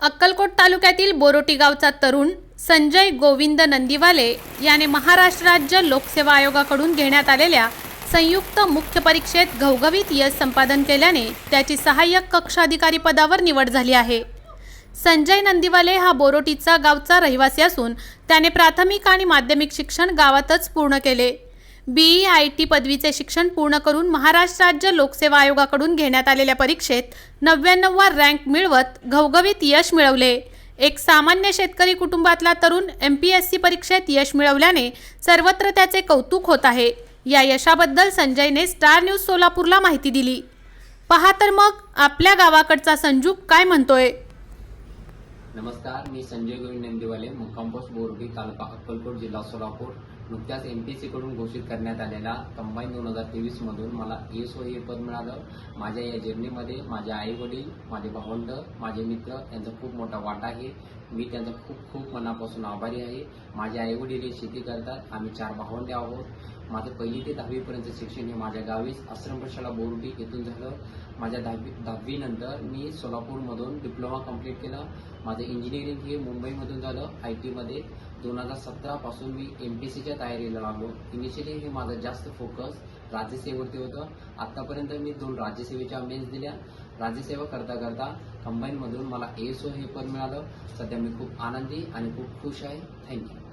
अक्कलकोट तालुक्यातील बोरोटी गावचा तरुण संजय गोविंद नंदीवाले याने महाराष्ट्र राज्य लोकसेवा आयोगाकडून घेण्यात आलेल्या संयुक्त मुख्य परीक्षेत घवघवीत यश संपादन केल्याने त्याची सहाय्यक कक्ष अधिकारी पदावर निवड झाली आहे. संजय नंदीवाले हा बोरोटीचा गावचा रहिवासी असून त्याने प्राथमिक आणि माध्यमिक शिक्षण गावातच पूर्ण केले. बीई आय टी पदवीचे शिक्षण पूर्ण करून महाराष्ट्र राज्य लोकसेवा आयोगाकडून घेण्यात आलेल्या परीक्षेत नव्याण्णववा रँक मिळवत घवघवीत यश मिळवले. एक सामान्य शेतकरी कुटुंबातला तरुण एम पी एस सी परीक्षेत यश मिळवल्याने सर्वत्र त्याचे कौतुक होत आहे. या यशाबद्दल संजयने स्टार न्यूज सोलापूरला माहिती दिली. पहा तर मग आपल्या गावाकडचा संजू काय म्हणतोय? नमस्कार मी संजय गोविंद नंदीवाले मुक्काम पोस्ट बोरडी तालुका अक्कलकोट जिल्हा सोलापूर. नुकत्याच एम पी सीकडून घोषित करण्यात आलेला कंबाईन दोन हजार तेवीस मधून मला एस ओ हे पद मिळालं. माझ्या या जर्नीमध्ये माझे आई वडील माझे भावंड माझे मित्र यांचा खूप मोठा वाटा आहे. मी त्यांचा खूप खूप मनापासून आभारी आहे. माझे आई वडील हे शेती करतात. आम्ही चार भावंडे आहोत. माझं पहिली ते दहावीपर्यंत शिक्षण हे माझ्या गावीच आश्रमशाला प्रशाला बोरुटी येथून झालं. माझ्या दहावी दहावीनंतर मी सोलापूरमधून डिप्लोमा कंप्लीट केला. माझं इंजिनिअरिंग हे मुंबईमधून झालं आय टीमध्ये. दोन हजार सतरापासून मी एम पी सीच्या तयारीला लागलो. इनिशियली हे माझं जास्त फोकस राज्यसेवेवरती होतं. आत्तापर्यंत मी दोन राज्यसेवेच्या मेन्स दिल्या. राज्यसेवा करता करता कंबाईनमधून मला एस ओ हे पद मिळालं. सध्या मी खूप आनंदी आणि खूप खुश आहे. थँक्यू